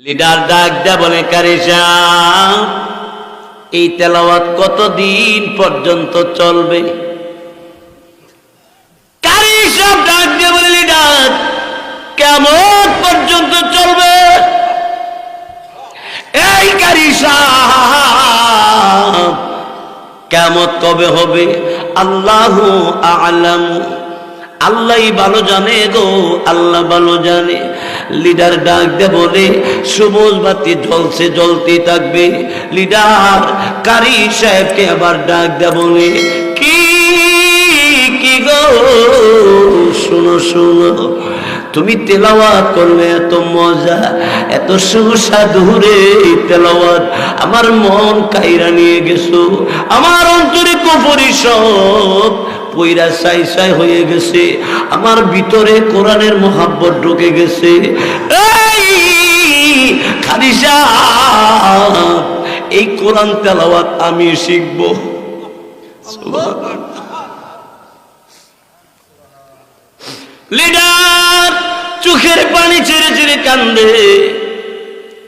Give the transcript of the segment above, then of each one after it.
Leader ডাক দেয়া বলে কারিসা এই তেলাওয়াত কতদিন পর্যন্ত চলবে? কারি সব ডাক বলে, লিডার, কেমন পর্যন্ত চলবে? এই কারি সাহ কেমত কবে হবে? আল্লাহ আলাম। আল্লাহই ভালো জানে গো, আল্লাহ ভালো জানে। লিডার ডাক দে বলে, সবুজ বাতি জ্বলছে জ্বলতে থাকবে। লিডার কারি সাহেবকে আবার ডাক দে বলে, কি কি গো? শোনো শোনো, তুমি তেলাওয়াত করলে এত মজা, এত সুস্বাদু রে তেলাওয়াত। আমার মন কাইরা নিয়ে গেছো, আমার অন্তরে কপরি সব পইরা সাই সাই হয়ে গেছে। আমার ভিতরে কোরআনের মহাব্বত ঢুকে গেছে। এই কোরআন তেলাওয়াত আমি শিখব। লিডার চোখের পানি ছেড়ে ছেড়ে কান্দে।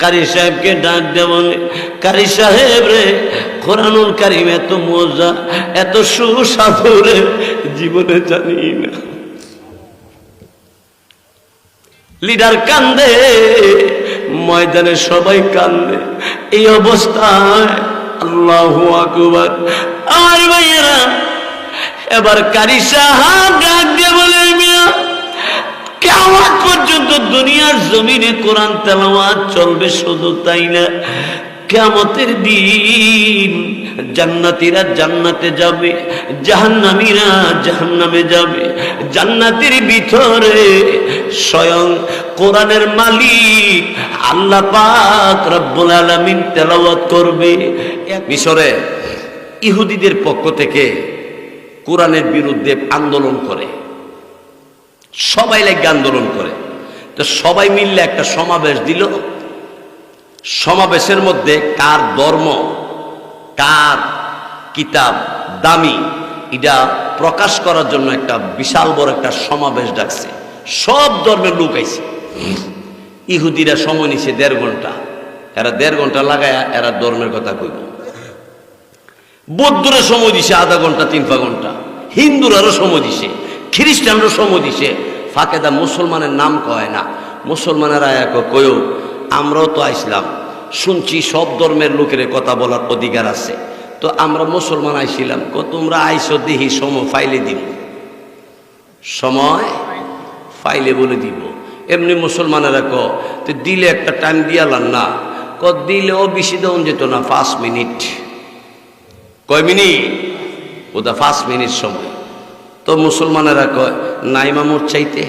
কারি সাহেবকে ডাক দেবন কারি সাহেব রে কোরআনুল কারিম এত মজা, এত সুস্বাদু জীবনে জানি না। লিডার কান্দে, ময়দানে সবাই কান্দে। এই অবস্থায় আল্লাহ আকবার। আমার ভাইয়েরা, এবার কারি সাহাব বলে কেমন পর্যন্ত দুনিয়ার জমিনে কোরআন তেলাওয়াত চলবে শুধু তাই না? কেমতের দিন জান্নাতীরা জান্নাতে যাবে, জাহান্নামীরা জাহান্নামে যাবে। জান্নাতের ভিতরে স্বয়ং কোরআনের মালিক আল্লাহ পাক রব্বুল আলামিন তেলাওয়াত করবে। মিশরে ইহুদিদের পক্ষ থেকে কোরআনের বিরুদ্ধে আন্দোলন করে। সবাই লাগে আন্দোলন করে। তো সবাই মিললে একটা সমাবেশ দিল। সমাবেশের মধ্যে কার ধর্ম, কার কিতাব দামি, এটা প্রকাশ করার জন্য একটা বিশাল বড় একটা সমাবেশ ডাকছে। সব ধর্মের লোক আইছে। ইহুদিরা সময় নিছে দেড় ঘণ্টা। এরা দেড় ঘণ্টা লাগায় এরা ধর্মের কথা কইব। বৌদ্ধরা সময় দিছে আধা ঘণ্টা, তিন পা ঘণ্টা। হিন্দুরারও সময় দিছে, খ্রিস্টানরও সময় দিছে। ফাঁকেদা মুসলমানের নাম কয় না। মুসলমানেরা এক কয়েও আমরাও তো আইসলাম। শুনছি সব ধর্মের লোকের কথা বলার অধিকার আছে। তো আমরা মুসলমান আইছিলাম তোমরা আইসো দেহি সময় ফাইলে দিব। সময় ফাইলে বলে দিব। এমনি মুসলমানেরা ক তো দিলে একটা টাইম দিয়ালাম না। ক দিলেও বেশি দেওয়া যেত না, পাঁচ মিনিট। কয় মিনিট? ওটা পাঁচ মিনিট সময়। তো মুসলমানেরা কয়, নাই মামুর চাইতে।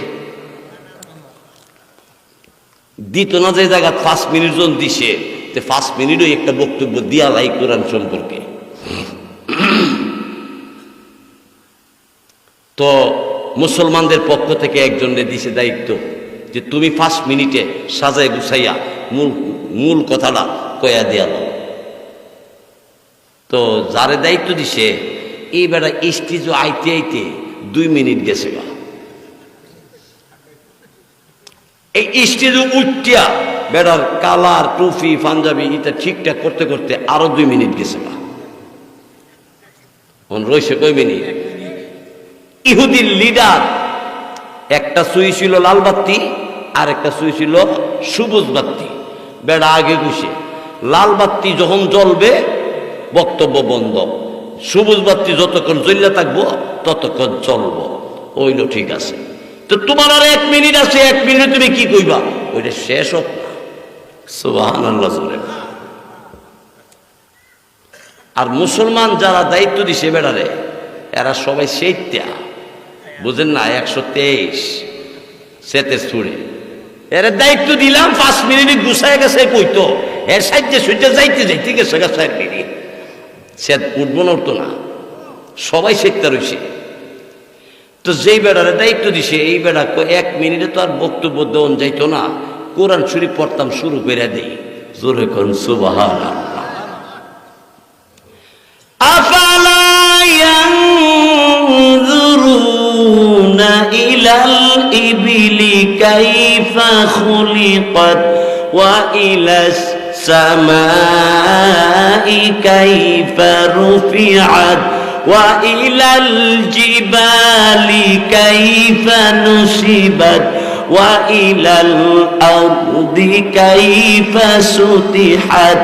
দিত না যে জায়গা, পাঁচ মিনিট জন দিছে। তে পাঁচ মিনিটও একটা বক্তব্য দিয়া লাই কোরআন সম্পর্কে। তো মুসলমানদের পক্ষ থেকে একজনের দিছে দায়িত্ব যে তুমি পাঁচ মিনিটে সাজায় গুছাইয়া মূল মূল কথাটা কয়া দেয়াল তো যারে দায়িত্ব দিছে, এই বেড়া স্টেজ আইতে আইতে দুই মিনিট গেছে গা। এই স্টেজ উঠিয়া বেড়ার কালার টুফি পাঞ্জাবি, এটা ঠিকঠাক করতে করতে আরও দুই মিনিট গেছে গা। রয়েছে কই মিনিট? ইহুদির লিডার, একটা সুই ছিল লাল বাতি আর একটা সুই ছিল সবুজ বাত্তি। বেড়া আগে ঘুষে। লাল বাতি যখন জ্বলবে, বক্তব্য বন্ধ। সবুজ বাত্তি যতক্ষণ জ্বললে থাকব, ততক্ষণ চলবো ওইল ঠিক আছে। তো তোমার আর এক মিনিট আছে, এক মিনিটে তুমি কি কইবা? ওইটা শেষ হোক। সুবাহান আর মুসলমান যারা দায়িত্ব দিছে বেড়ারে এরা সবাই সেইত্যা বুঝেন না, একশো তেইশ সেতে ছুড়ে। এর দায়িত্ব দিলাম, পাঁচ মিনিট গুছায় গেছে কইতো এর সাইডে সুইটে যাইতে যাইতে গেছে গেছে মিনিট। সে উঠবো না, উঠতো না। সবাই সেটা রয়েছে তো যেই বেড়ারে দায়িত্ব দিছে এই বেড়া এক মিনিটে তো আর বক্তব্য দেওয়ান যাইতো না কোরআন শরীফ পড়তাম শুরু করে দেই জোরে কোন সুবাহান আফালা ইয়ানজুরুনা ইলাল ইবিলি কাইফা খুলিকাত وإلى السماء كيف رفعت وإلى الجبال كيف نصبت وإلى الأرض كيف سطحت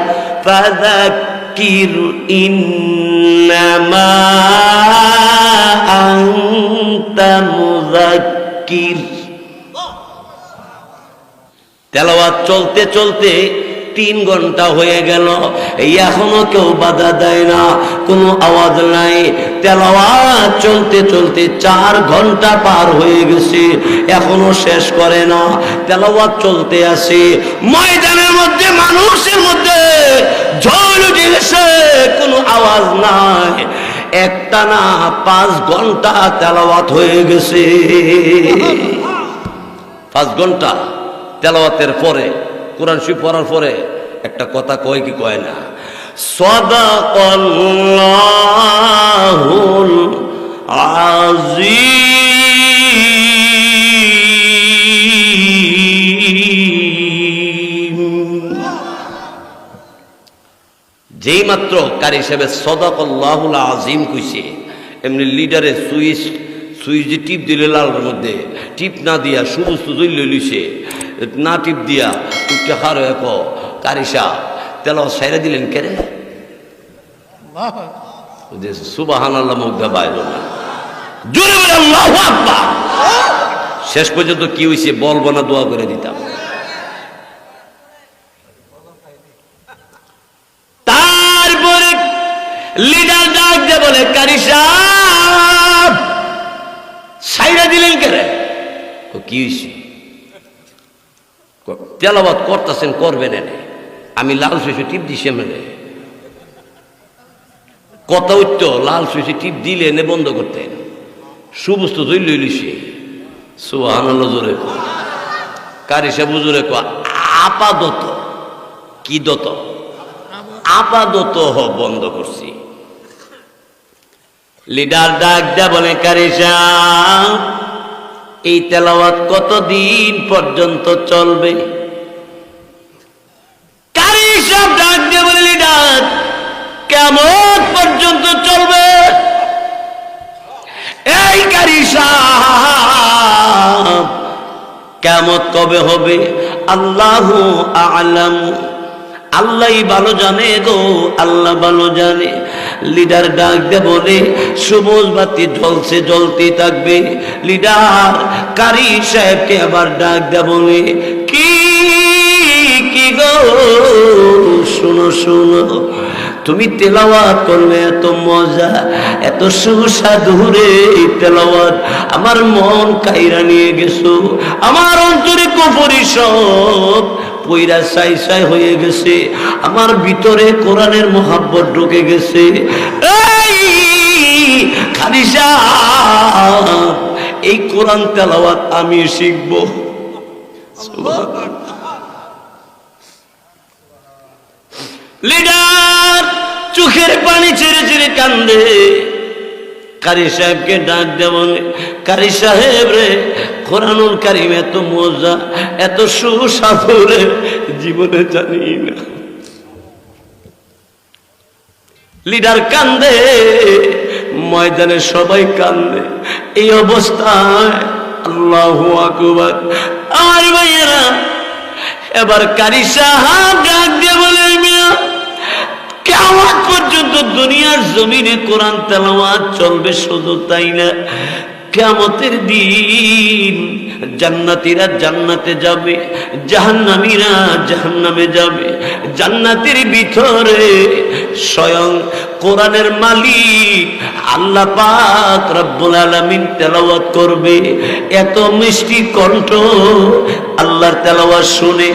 فذكر إنما أنت مذكر তেলাওয়াত চলতে চলতে তিন ঘণ্টা হয়ে গেল। এখনও কেউ বাধা দেয় না, কোনো আওয়াজ নাই। তেলাওয়াত চলতে চলতে চার ঘণ্টা পার হয়ে গেছে, এখনও শেষ করে না। তেলাওয়াত চলতে আসে ময়দানের মধ্যে, মানুষের মধ্যে ঝড় উঠে কোনো আওয়াজ নাই। একটা না পাঁচ ঘণ্টা তেলাওয়াত হয়ে গেছে। পাঁচ ঘণ্টা তেলাওয়াতের পরে কোরআন শরীফ পড়ার পরে একটা কথা কয় কি কয় না? সদাকল্লাহুল আজিম যেই মাত্র কারি হিসেবে সদাকল্লাহুল আজিম কইছে, এমনি লিডারে সুইচ সুইচ টিপ দিলে লালের মধ্যে, টিপ না দিয়া সমস্ত জৈল লইছে না টিপ দিয়া উঠে হারো এক কারিসা তেল সাইরা দিলেন কেরে যে সুবাহান আল্লাহ মুগ্ধা বাইল না জোরে বলে আল্লাহু আকবার। শেষ পর্যন্ত কি হইছে বলব না দোয়া করে দিতাম। তারপরে লিডার ডাক দিয়ে বলে কারি সাহেব সাইরা দিলেন কেরে কি হয়েছে তেলাবাদ করতেছেন, করবেন এনে। আমি লাল সুইসে টিপ দিছি মেলে কথা উঠত লাল সুইসে টিপ দিলে এনে বন্ধ করতেন। সুবস্তু দৈল লইলিছে সুহান জোরে কারি সাহেব জোরে কো আপাদত কি দত? আপাদত বন্ধ করছি। লিডার ডাক দেয়া বলে কারিসা এই তেলাওয়াত কতদিন পর্যন্ত চলবে? কেমন পর্যন্ত চলবে। এই কারিসা কেমত কবে হবে? আল্লাহ আলাম। আল্লাহ ভালো জানে গো, আল্লাহ ভালো জানে। লিডার ডাক দে বলে, সবুজ বাতি জ্বলছে জ্বলতে থাকবে। লিডার কারি সাহেবকে আবার ডাক দে বলে, কি কি গো? শুনো শুনো। তুমি তেলাওয়াত করলে এত মজা, এত সুস্বাদু রে তেলাওয়াত। আমার মন কাইরা নিয়ে গেছো, আমার অন্তরে কুফরি সব পইরা সাই সাই হয়ে গেছে। আমার ভিতরে কোরআনের মোহাব্বত ঢুকে গেছে। এই খালিশা এই কোরআন তেলাওয়াত আমি শিখব। লিডার চোখের পানি ছেড়ে ছেড়ে কান্দে। কারি সাহেবকে ডাক দেবন কারি সাহেব রে, কোরআনুল কারিম এত মজা, এত সুস্বাদু জীবনে জানি না। লিডার কান্দে, ময়দানে সবাই কান্দে। এই অবস্থায় আল্লাহ আকবার। আমার ভাইয়েরা, এবার কারি সাহাব ডাক দিয়ে বলে কেমন পর্যন্ত দুনিয়ার জমিনে কোরআন তেলাওয়াত চলবে শুধু তাই না? কেমতের দিন জান্নাতীরা জান্নাতে যাবে, জাহান্নামীরা জাহান্নামে যাবে, জান্নাতের ভিতরে স্বয়ং কোরআনের মালিক আল্লাহ পাক রব্বুল আলামিন তেলাওয়াত করবে। এত মিষ্টি কণ্ঠ আল্লাহর তেলাওয়াত শুনে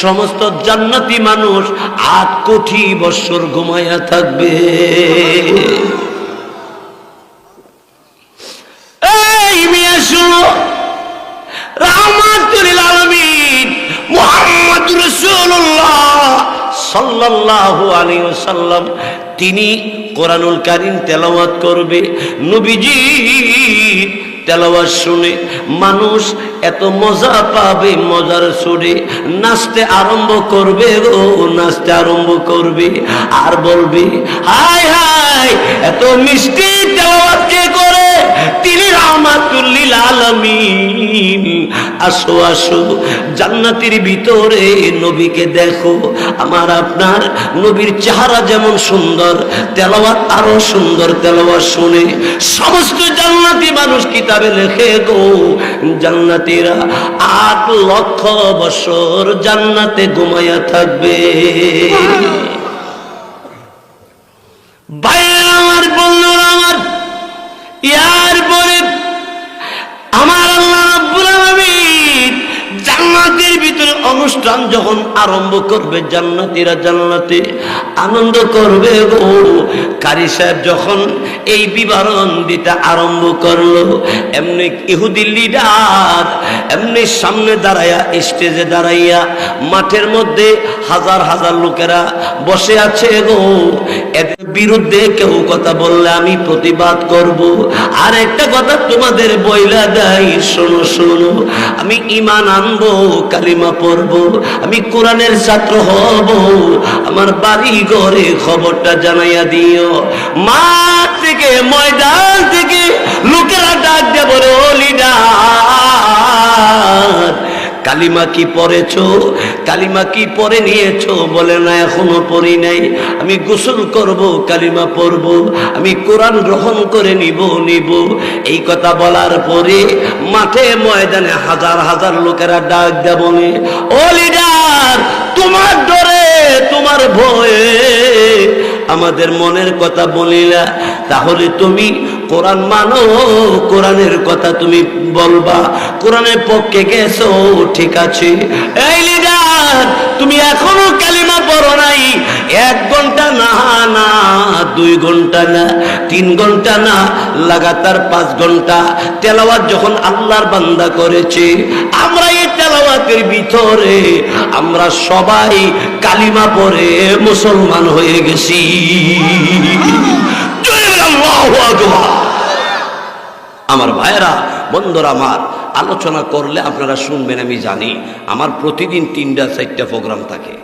সমস্ত জান্নাতি মানুষ আট কোটি বছর ঘুমায়া থাকবে। এই মিয়া শুনো, রাহমাতুল আলামিন মুহাম্মদ রাসূলুল্লাহ সাল্লাল্লাহু আলাইহি ওয়াসাল্লাম তিনি কোরআনুল কারিম তেলাওয়াত করবে। নবীজি তেলাওয়াত শুনে মানুষ এত মজা পাবে মজার সুরে। নাচতে আরম্ভ করবে গো, নাচতে আরম্ভ করবে। আর বলবে, হায় হায়, এত মিষ্টি তেলাওয়াত কে করে তিনি রামাতুল্লিল আলামিন। আসো আসো, জান্নাতের ভিতরে নবীকে দেখো। আমার, আপনার নবীর চেহারা যেমন সুন্দর, তেলাওয়াত আরও সুন্দর তেলাওয়াত শুনে সমস্ত জান্নাতি মানুষ কিতাবে লেখে গো। জান্নাতীরা আট লক্ষ বছর জান্নাতে ঘুমাইয়া থাকবে। বাইরে আমার বন্ধুরা আমার ইয়ার অনুষ্ঠান যখন আরম্ভ করবে জান্নাতীরা জান্নাতে, আনন্দ করবে গো। কারি সাহেব যখন এই বিবরণ দিতে আরম্ভ করল, এমনি ইহুদি লিডার, এমনি সামনে দাঁড়াইয়া স্টেজে দাঁড়াইয়া মাঠের মধ্যে হাজার হাজার লোকেরা বসে আছে গো। এদের বিরুদ্ধে কেউ কথা বললে আমি প্রতিবাদ করব। আর একটা কথা তোমাদের বইলা দেয়, শোনো শোনো। আমি ইমান আনব, কালিমা পড়ব। আমি কোরআনের ছাত্র হব। আমার বাড়ি ঘরে খবরটা জানাইয়া দিও। মা থেকে, ময়দান থেকে লোকেরা ডাক দেব লিডার কালিমা কি পড়েছো? কালিমা কি পরে নিয়েছো? বলে না, এখনও পড়ি নাই। আমি গোসল করব, কালিমা পড়ব। আমি কোরআন গ্রহণ করে নিব নিব। এই কথা বলার পরে মাঠে ময়দানে হাজার হাজার লোকেরা ডাক দেব ও লিডার, তোমার ডরে, তোমার ভয়ে আমাদের মনের কথা বলিলা, তাহলে তুমি কোরআন মানো, কোরআনের কথা তুমি বলবা। কোরআনের পক্ষে গেছো, ঠিক আছে। তুমি এখনও কালিমা পড়ো নাই। এক ঘণ্টা না না, দুই ঘণ্টা না, তিন ঘণ্টা না, লাগাতার পাঁচ ঘণ্টা। তেলাওয়াত যখন আল্লাহর বান্দা করেছে, আমরা তেলাওয়াতের ভিতরে আমরা সবাই কালিমা পরে মুসলমান হয়ে গেছি। আমার ভাইয়েরা, বন্ধুরা আমার, আলোচনা করলে আপনারা শুনবেন, আমি জানি আমার প্রতিদিন তিনটা, চারটা প্রোগ্রাম থাকে।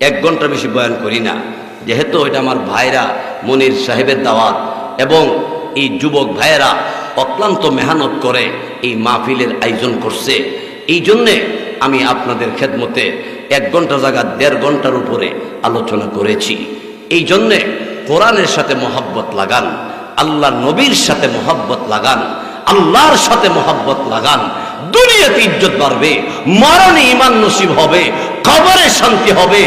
এক ঘণ্টা বেশি বয়ান করি না। যেহেতু এটা আমার ভাইরা মনির সাহেবের দাওয়াত এবং এই যুবক ভাইয়েরা অক্লান্ত মেহনত করে এই মাহফিলের আয়োজন করছে। এই জন্যে আমি আপনাদের খেদমতে এক ঘণ্টা জায়গা দেড় ঘণ্টার উপরে আলোচনা করেছি। এই জন্যে কোরআনের সাথে মহাব্বত লাগান, আল্লাহ নবীর সাথে মহাব্বত লাগান, আল্লাহর সাথে মহাব্বত লাগান। দুনিয়াতে ইজ্জত বাড়বে, মরণে ইমান নসিব হবে, কবরে শান্তি হবে,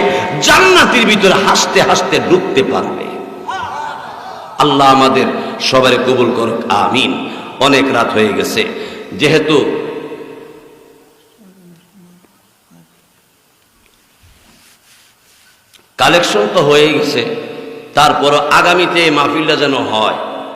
জান্নাতের ভিতরে হাসতে হাসতে ডুবতে পারবে। আল্লাহ আমাদের সবারে কবুল করুক, আমিন। অনেক রাত হয়ে গেছে, যেহেতু কালেকশন তো হয়ে গেছে। তারপর আগামীতে মাহফিলটা যেন হয়।